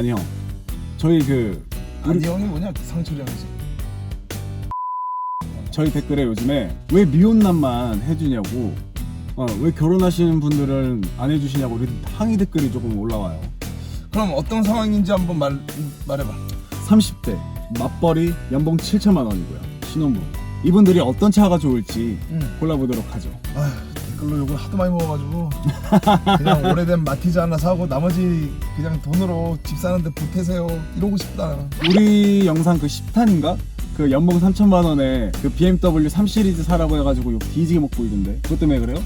아니 형 저희 그 아니 형이 뭐냐? 상철이 형이지. 저희 댓글에 요즘에 왜 미혼남만 해주냐고 어, 왜 결혼하시는 분들은 안 해주시냐고 이런 항의 댓글이 조금 올라와요. 그럼 어떤 상황인지 한번 말, 말해봐. 30대 맞벌이 연봉 7천만 원이고요 신혼부. 이분들이 어떤 차가 좋을지 응. 골라보도록 하죠. 아휴 댓글로 욕을 하도 많이 먹어가지고 그냥 오래된 마티즈 하나 사고 나머지 그냥 돈으로 집 사는데 보태세요. 이러고 싶다. 우리 영상 그 10탄인가? 그 연봉 3천만 원에 그 BMW 3 시리즈 사라고 해가지고 욕 뒤지게 먹고 있던데 그것 때문에 그래요?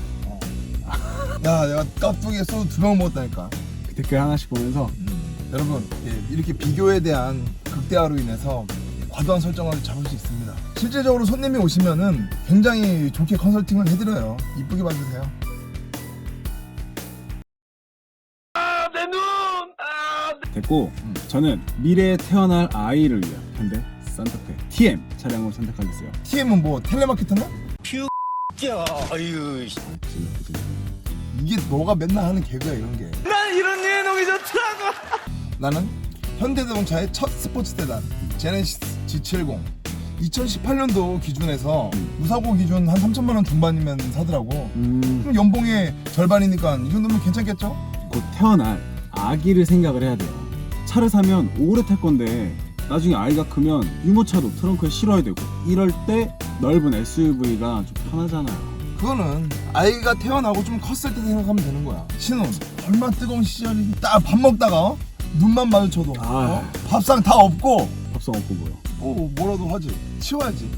야 내가 깍두기에 소주 두 병 먹었다니까. 그 댓글 하나씩 보면서. 여러분 예, 이렇게 비교에 대한 극대화로 인해서 과도한 설정을 잡을 수 있습니다 실질적으로 손님이 오시면은 굉장히 좋게 컨설팅을 해드려요 이쁘게 봐주세요 됐고 음. 저는 미래에 태어날 아이를 위한 현대 산타페 TM 차량을 선택하겠어요 TM은 뭐 텔레마케터나? 아유, 씨. 이게 너가 맨날 하는 개그야 이런 게 난 이런 내용이 좋더라고. 나는 현대자동차의 첫 스포츠 세단 제네시스 G70 2018년도 기준에서 무사고 기준 한 3천만 원 중반이면 사더라고 음, 그럼 연봉의 절반이니까 이 정도면 괜찮겠죠? 곧 태어날 아기를 생각을 해야 돼요 차를 사면 오래 탈 건데 나중에 아이가 크면 유모차도 트렁크에 실어야 되고 이럴 때 넓은 SUV가 좀 편하잖아요 그거는 아이가 태어나고 좀 컸을 때 생각하면 되는 거야 신혼 얼마 뜨거운 시절이 딱 밥 먹다가 어? 눈만 마주쳐도 아. 어? 밥상 다 없고 밥상 없고 뭐요 뭐 뭐라도 하지. 치워야지.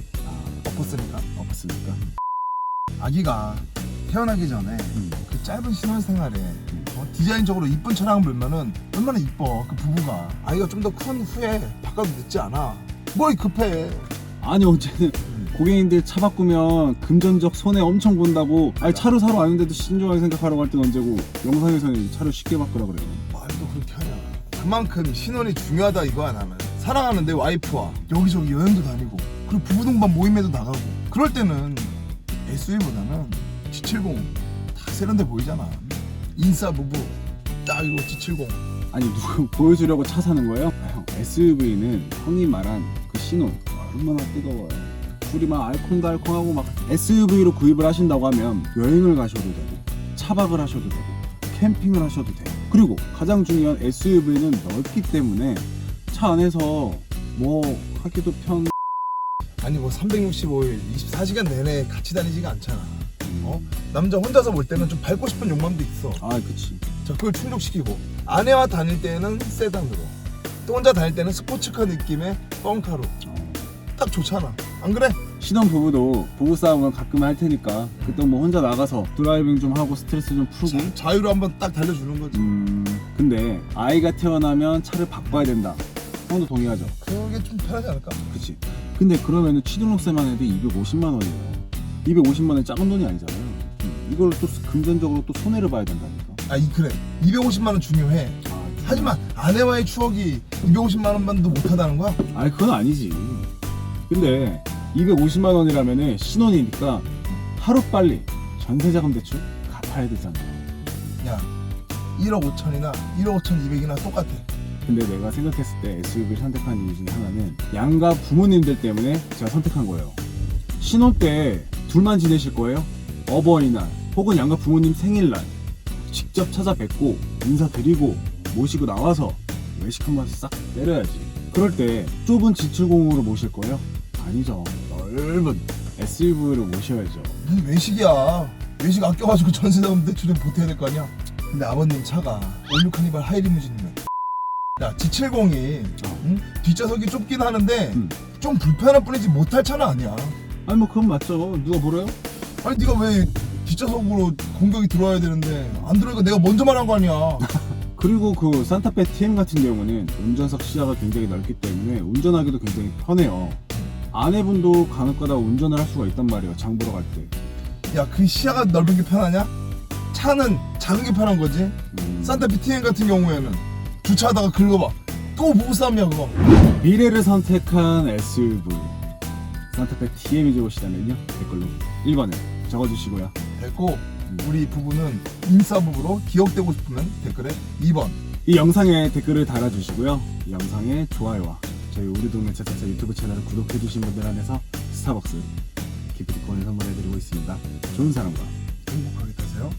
엎었으니까? 없으니까? 아기가 태어나기 전에 음. 그 짧은 신혼 생활에 어, 디자인적으로 이쁜 차량을 몰면은 얼마나 이뻐 그 부부가. 아이가 좀 더 큰 후에 바꿔도 늦지 않아. 뭘 급해. 아니 어쨌든 고객님들 차 바꾸면 금전적 손해 엄청 본다고. 아니 차를 사러 왔는데도 신중하게 생각하라고 할 땐 언제고. 영상에서는 차를 쉽게 바꾸라 그래요. 말도 그렇게 하냐. 그만큼 신혼이 중요하다 이거야 나는 사랑하는 내 와이프와 여기저기 여행도 다니고 그리고 부부 동반 모임에도 나가고 그럴 때는 SUV보다는 G70 다 세련돼 보이잖아. 인싸 부부 딱 이거 G70 아니 누구 보여주려고 차 사는 거예요? 아, 형 SUV는 형이 말한 그 신혼 얼마나 뜨거워요. 둘이 막 알콩달콩하고 막 SUV로 구입을 하신다고 하면 여행을 가셔도 되고 차박을 하셔도 되고 캠핑을 하셔도 돼요. 그리고 가장 중요한 SUV는 넓기 때문에 차 안에서 뭐 하기도 편. 아니 뭐 365일 24시간 내내 같이 다니지가 않잖아. 어? 남자 혼자서 볼 때는 좀 밟고 싶은 욕망도 있어. 아 그치. 자 그걸 충족시키고. 아내와 다닐 때는 세단으로. 또 혼자 다닐 때는 스포츠카 느낌의 뻥카로. 어. 딱 좋잖아. 안 그래? 신혼 부부도 부부 싸움은 가끔 할 테니까 그때 뭐 혼자 나가서 드라이빙 좀 하고 스트레스 좀 풀고. 자, 자유로 한번 딱 달려주는 거지. 음 근데 아이가 태어나면 차를 바꿔야 된다 형도 동의하죠. 그게 좀 편하지 않을까? 그치. 근데 그러면은 취등록세만 해도 250만 원이에요. 250만 원이 작은 돈이 아니잖아요. 음, 이걸 또 금전적으로 또 손해를 봐야 된다니까. 아 이 그래. 250만 원 중요해. 아, 하지만 아내와의 추억이 250만 원만도 못하다는 거야? 아니 그건 아니지. 근데 250만 원이라면은 신혼이니까 하루빨리 전세자금 대출 갚아야 되잖아요 야 1억 5천이나 1억 5천 2백이나 똑같아 근데 내가 생각했을 때 SUV를 선택한 이유 중에 하나는 양가 부모님들 때문에 제가 선택한 거예요. 신혼 때 둘만 지내실 거예요? 어버이날 혹은 양가 부모님 생일날 직접 찾아뵙고 인사드리고 모시고 나와서 외식 한 번 싹 때려야지. 그럴 때 좁은 지출공으로 모실 거예요? 아니죠. 넓은 SUV를 모셔야죠. 무슨 외식이야 외식 아껴가지고 전세자금 대출에 보태야 될 거 아니야 근데 아버님 차가 올류 카니발 하이리무진이면 야 G70이 응? 뒷좌석이 좁긴 하는데 음. 좀 불편할 뿐이지 못할 차는 아니야 아니 뭐 그건 맞죠. 누가 뭐래요? 아니 네가 왜 뒷좌석으로 공격이 들어와야 되는데 안 들어오니까 내가 먼저 말한 거 아니야 그리고 그 산타페 TM 같은 경우는 운전석 시야가 굉장히 넓기 때문에 운전하기도 굉장히 편해요. 아내분도 간혹가다 운전을 할 수가 있단 말이에요. 장 보러 갈 때. 야 그 시야가 넓은 게 편하냐? 차는 작은 게 편한 거지 음, 산타페 TN 같은 경우에는 주차하다가 긁어봐 또 부부싸움이야 그거 미래를 선택한 SUV 산타페 TM이 좋으시다면요 댓글로 1번을 적어주시고요. 됐고 우리 부부는 인싸 부부로 기억되고 싶으면 댓글에 2번 이 영상에 댓글을 달아주시고요. 이 영상에 좋아요와 저희 우리 동네 차차차 유튜브 채널을 구독해주신 분들 한해서 스타벅스 기프티콘을 선물해드리고 있습니다. 좋은 사람과 행복하게 되세요.